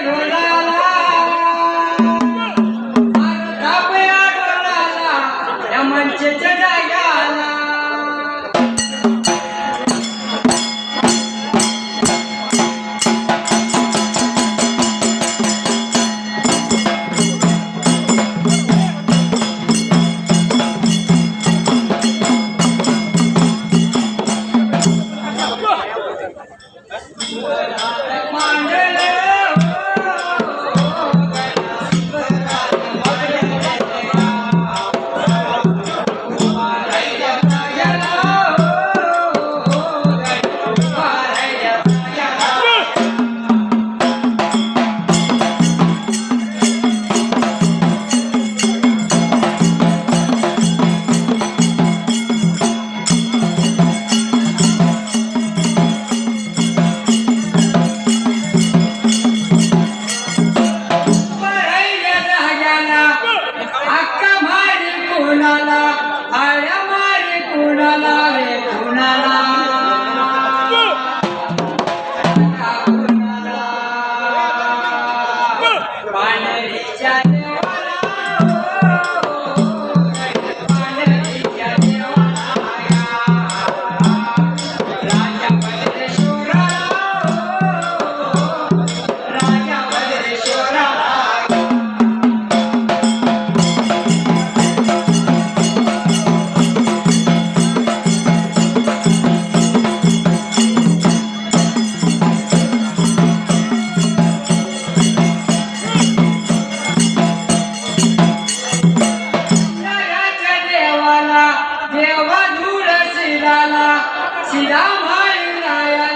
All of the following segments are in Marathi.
Hallelujah. Bye, Bye. Bye. সিরালা সিরামাই Raya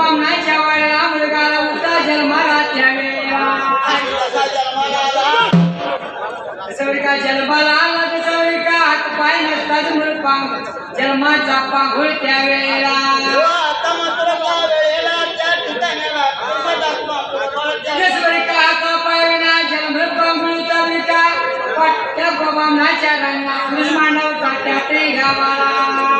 पामण्याच्या वेळेला मुलगाला उठता जन्माला त्यावेळेला. सविका जन्माला आला तर हात पाय नसतात म्हणून पांग जन्माचा पांघोळ त्यावेळेला. पाट्या बाबांच्या रंगा मानवता त्या गावाला.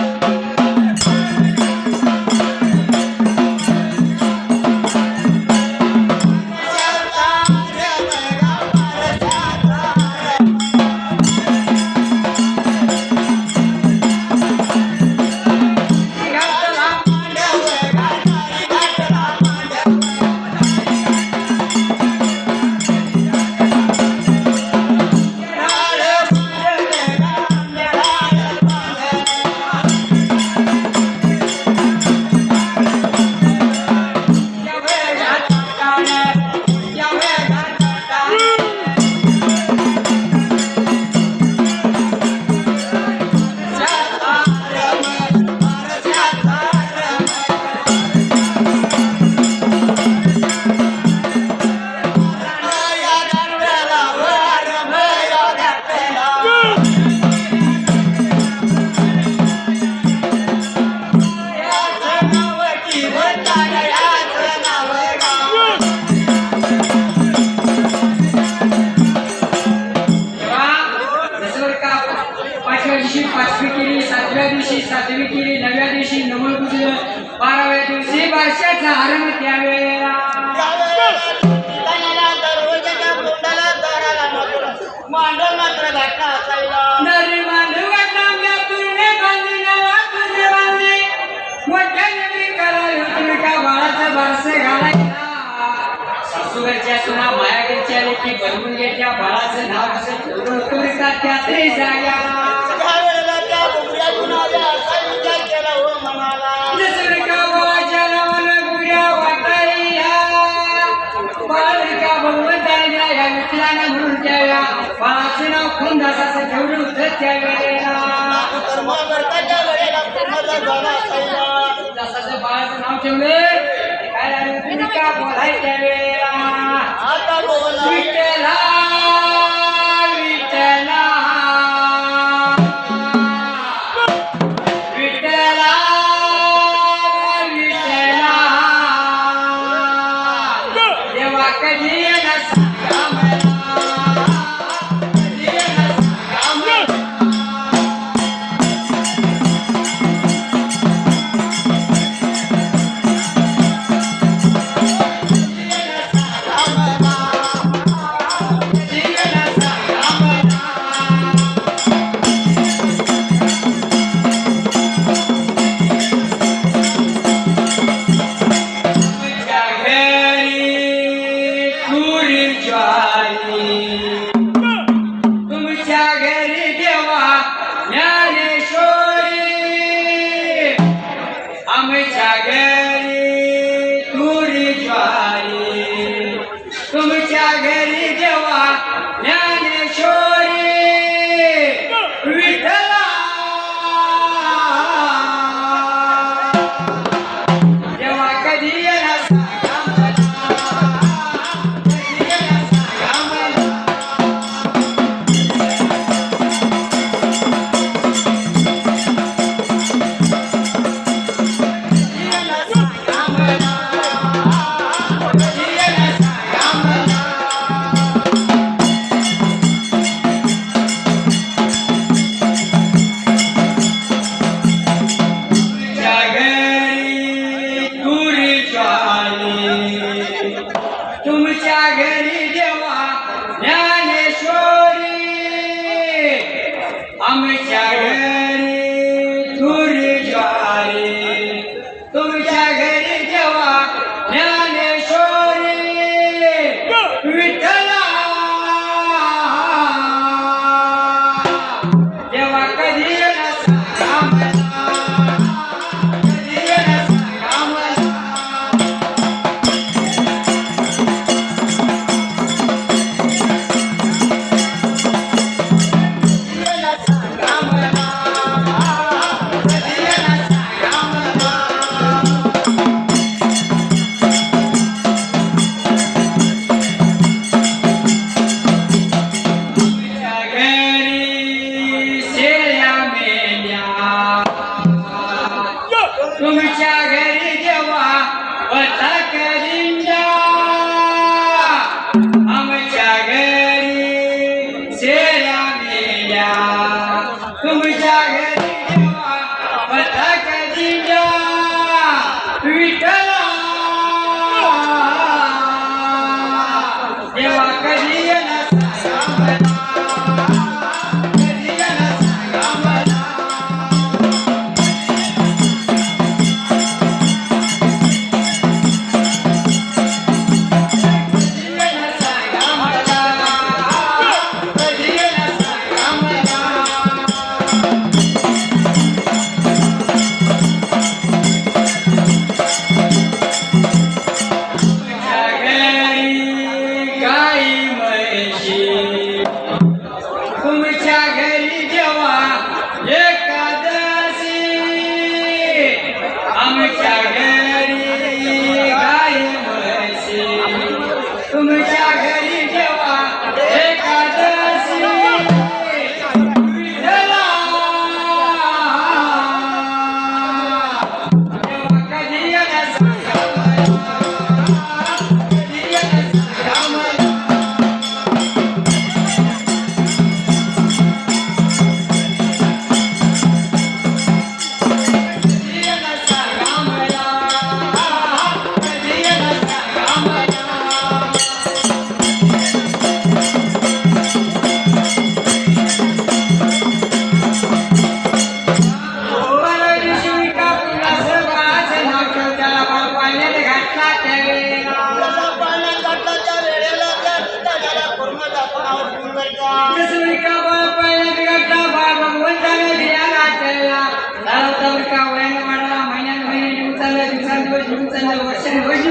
सुना माझ्याकडच्या लेखी बनवून घे त्या बाळाचं नाव कसं ठेवलं होतं रे का त्या तरी जाग्या बाळाचं नाव कोण कारण तुम्ही आता बोला. तुमच्या घरी जेव्हा का बळ पहिल्या बिघडला बाळ भगवंताने दिला नाचला धावता का वाढला महिन्यान महिन्याने उचलला दिवसांदिवस उचलला वर्षान वर्ष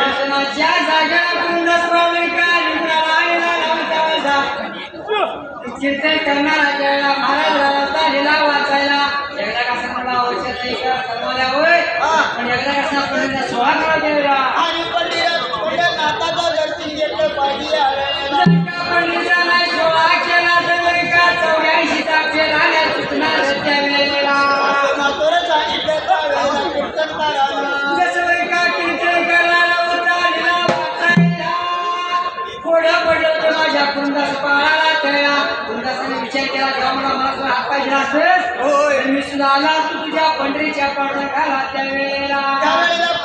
कीर्तनाच्या जागा कीर्तन करणारा जळला महाराज राजाचा लिला वाचायला एकदा कसा मला औषध नाही करत होय पण एकदा कसा सोळा करायला या ब्राह्मणा मला हात पाहिजे असेल पंढरीच्या पाडला त्यावेळेला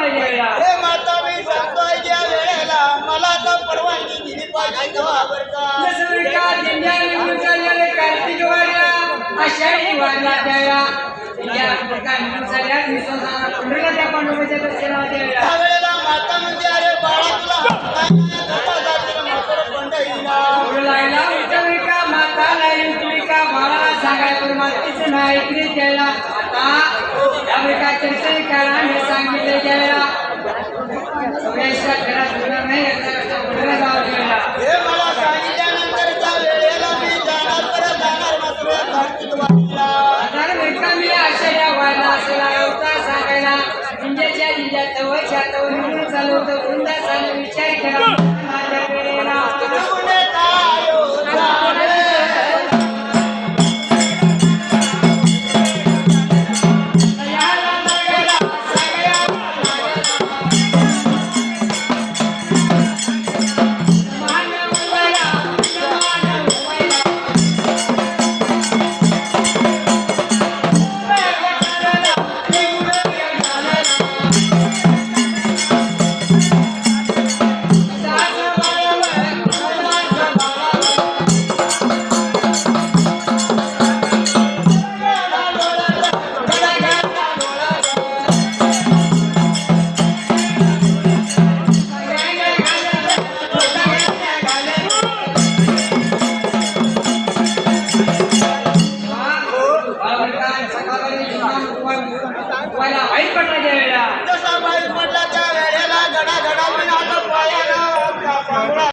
हे माता मी सांगतोय ज्या वेळेला मला तर परवानगी दिली पाहिजे तेव्हा. बरं का त्यावेळेला माता म्हणजे अरे बाळा तुला नाही, धर्मा जातीला माता लाई उठवी का बाळाला सांगाय पण मातीचं नाही त्याला आता या प्रकारचे कारण हे सांगितले त्याला सगळ्या घरात नाही